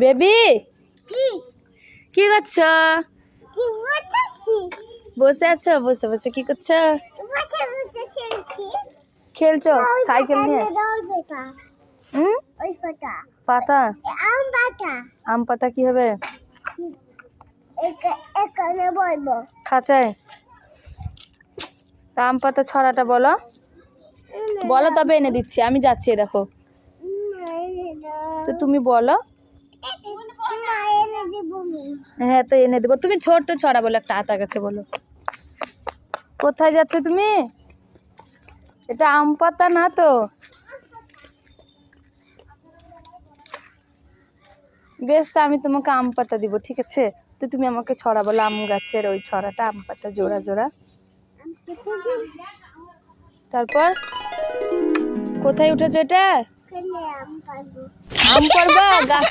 Baby? কি? কি করছ? বসে আছো? বসে বসে কি করছ? খেলছো। সাইকেল নিয়ে? পাতা। আম পাতা। কি হবে? খাঁচায়? তা আম পাতা ছড়াটা বলো। বলো তবে এনে দিচ্ছি আমি যাচ্ছি দেখো। তো তুমি বলো। হ্যাঁ তো এনে দেবো। তুমি ছোট্ট ছড়া বলো একটা আতা গাছে বলো। কোথায় যাচ্ছ তুমি? এটা আম পাতা না তো? বেশ তা আমি তোমাকে আম পাতা দিব ঠিক আছে? তো তুমি আমাকে ছড়া বলো আম গাছের ওই ছড়াটা আম পাতা জোড়া জোড়া। তারপর? কোথায় উঠেছো এটা? আম পারব গাছ